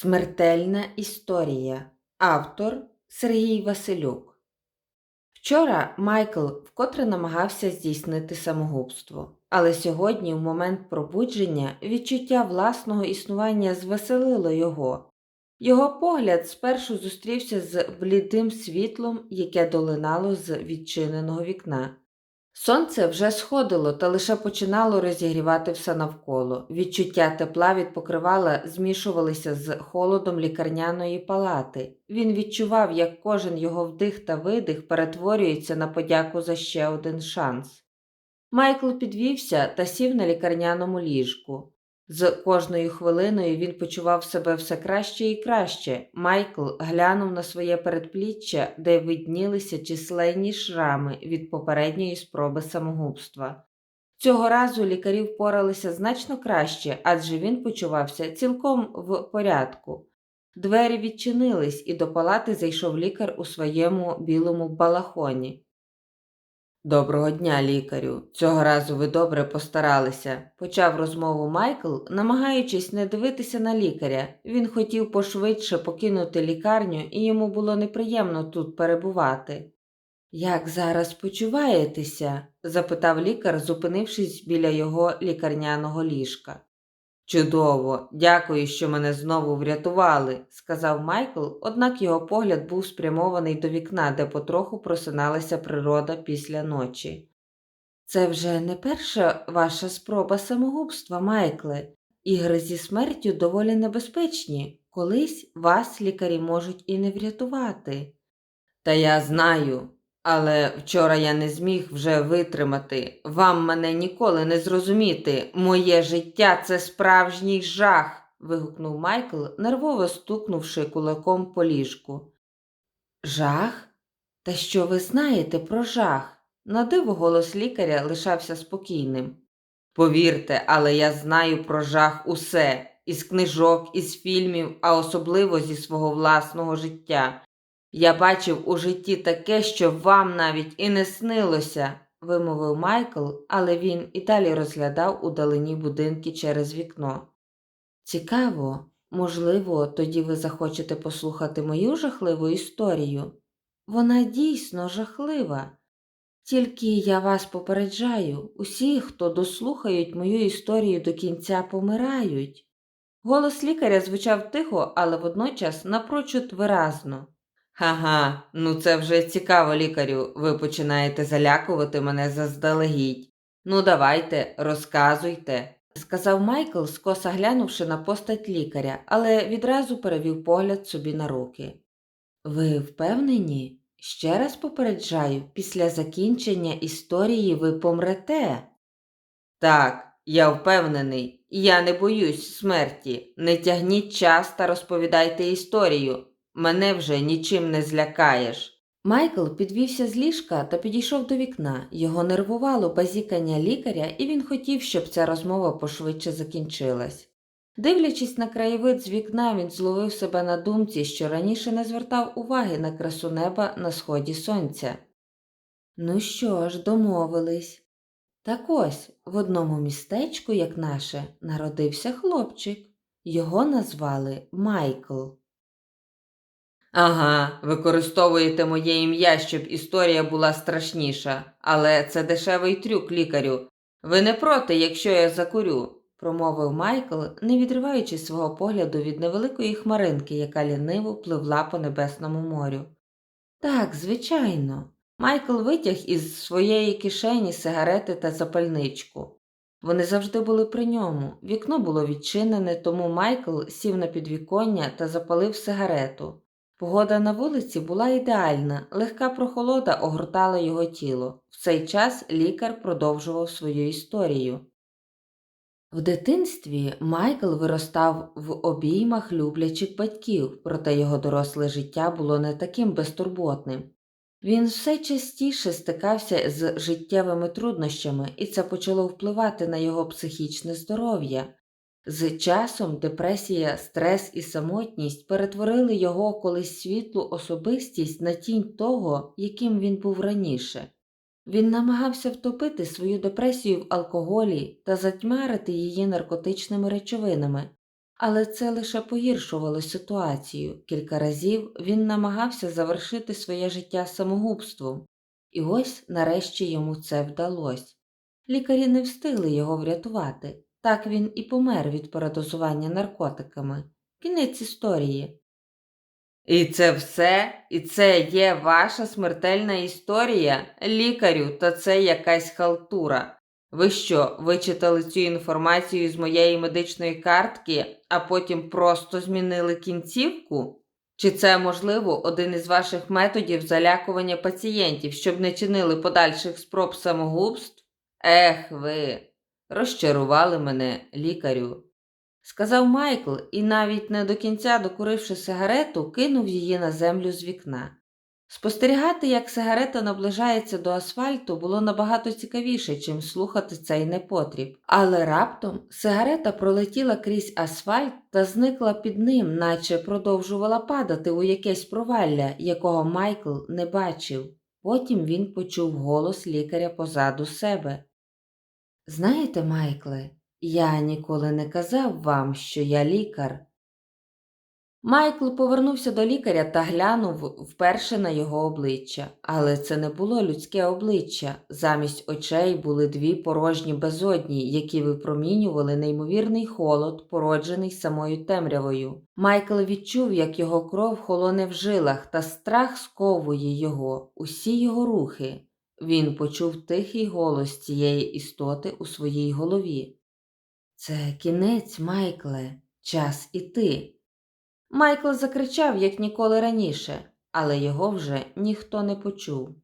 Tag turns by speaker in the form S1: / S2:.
S1: Смертельна історія. Автор Сергій Василюк. Вчора Майкл вкотре намагався здійснити самогубство, але сьогодні, в момент пробудження, відчуття власного існування звеселило його. Його погляд спершу зустрівся з блідим світлом, яке долинало з відчиненого вікна. Сонце вже сходило та лише починало розігрівати все навколо. Відчуття тепла від покривала змішувалися з холодом лікарняної палати. Він відчував, як кожен його вдих та видих перетворюється на подяку за ще один шанс. Майкл підвівся та сів на лікарняному ліжку. З кожною хвилиною він почував себе все краще і краще. Майкл глянув на своє передпліччя, де виднілися численні шрами від попередньої спроби самогубства. Цього разу лікарі впоралися значно краще, адже він почувався цілком в порядку. Двері відчинились, і до палати зайшов лікар у своєму білому балахоні. Доброго дня, лікарю. Цього разу ви добре постаралися, почав розмову Майкл, намагаючись не дивитися на лікаря. Він хотів пошвидше покинути лікарню, і йому було неприємно тут перебувати. Як зараз почуваєтеся? запитав лікар, зупинившись біля його лікарняного ліжка. Чудово, дякую, що мене знову врятували, сказав Майкл, однак його погляд був спрямований до вікна, де потроху просиналася природа після ночі. Це вже не перша ваша спроба самогубства, Майкле. Ігри зі смертю доволі небезпечні, колись вас лікарі можуть і не врятувати. Та я знаю, але вчора я не зміг вже витримати. Вам мене ніколи не зрозуміти. Моє життя це справжній жах. вигукнув Майкл, нервово стукнувши кулаком по ліжку. Жах? Та що ви знаєте про жах? На диво голос лікаря лишався спокійним. Повірте, але я знаю про жах усе із книжок, із фільмів, а особливо зі свого власного життя. Я бачив у житті таке, що вам навіть і не снилося, вимовив Майкл, але він і далі розглядав удалені будинки через вікно. Цікаво, можливо, тоді ви захочете послухати мою жахливу історію. Вона дійсно жахлива. Тільки я вас попереджаю, усі, хто дослухають мою історію до кінця, помирають. Голос лікаря звучав тихо, але водночас напрочуд виразно. Ага, ну це вже цікаво, лікарю. Ви починаєте залякувати мене заздалегідь. Ну, давайте, розказуйте, сказав Майкл, скоса глянувши на постать лікаря, але відразу перевів погляд собі на руки. Ви впевнені? Ще раз попереджаю, після закінчення історії ви помрете. Так, я впевнений, я не боюсь смерті. Не тягніть час та розповідайте історію. Мене вже нічим не злякаєш. Майкл підвівся з ліжка та підійшов до вікна. Його нервувало базікання лікаря, і він хотів, щоб ця розмова пошвидше закінчилась. Дивлячись на краєвид з вікна, він зловив себе на думці, що раніше не звертав уваги на красу неба на сході сонця. Ну що ж, домовились. Так ось в одному містечку, як наше, народився хлопчик. Його назвали Майкл. Ага, використовуєте моє ім'я, щоб історія була страшніша, але це дешевий трюк, лікарю. Ви не проти, якщо я закурю, промовив Майкл, не відриваючи свого погляду від невеликої хмаринки, яка ліниво пливла по небесному морю. Так, звичайно. Майкл витяг із своєї кишені сигарети та запальничку. Вони завжди були при ньому. Вікно було відчинене, тому Майкл сів на підвіконня та запалив сигарету. Погода на вулиці була ідеальна, легка прохолода огортала його тіло. В цей час лікар продовжував свою історію. В дитинстві Майкл виростав в обіймах люблячих батьків, проте його доросле життя було не таким безтурботним. Він все частіше стикався з життєвими труднощами, і це почало впливати на його психічне здоров'я. З часом депресія, стрес і самотність перетворили його колись світлу особистість на тінь того, яким він був раніше. Він намагався втопити свою депресію в алкоголі та затьмарити її наркотичними речовинами, Але це лише погіршувало ситуацію. Кілька разів він намагався завершити своє життя самогубством, і ось нарешті йому це вдалося. Лікарі не встигли його врятувати. Так він і помер від передозування наркотиками. Кінець історії. І це все? І це є ваша смертельна історія, лікарю, та це якась халтура. Ви що, вичитали цю інформацію з моєї медичної картки, а потім просто змінили кінцівку? Чи це, можливо, один із ваших методів залякування пацієнтів, щоб не чинили подальших спроб самогубств? Ех ви, розчарували мене, лікарю. Сказав Майкл і, навіть не до кінця докуривши сигарету, кинув її на землю з вікна. Спостерігати, як сигарета наближається до асфальту, було набагато цікавіше, чим слухати цей непотріб. Але раптом сигарета пролетіла крізь асфальт та зникла під ним, наче продовжувала падати у якесь провалля, якого Майкл не бачив. Потім він почув голос лікаря позаду себе. Знаєте, Майкле, я ніколи не казав вам, що я лікар. Майкл повернувся до лікаря та глянув вперше на його обличчя, але це не було людське обличчя. Замість очей були дві порожні безодні, які випромінювали неймовірний холод, породжений самою темрявою. Майкл відчув, як його кров холоне в жилах, та страх сковує його, усі його рухи. Він почув тихий голос цієї істоти у своїй голові. Це кінець, Майкле, час іти. Майкл закричав, як ніколи раніше, але його вже ніхто не почув.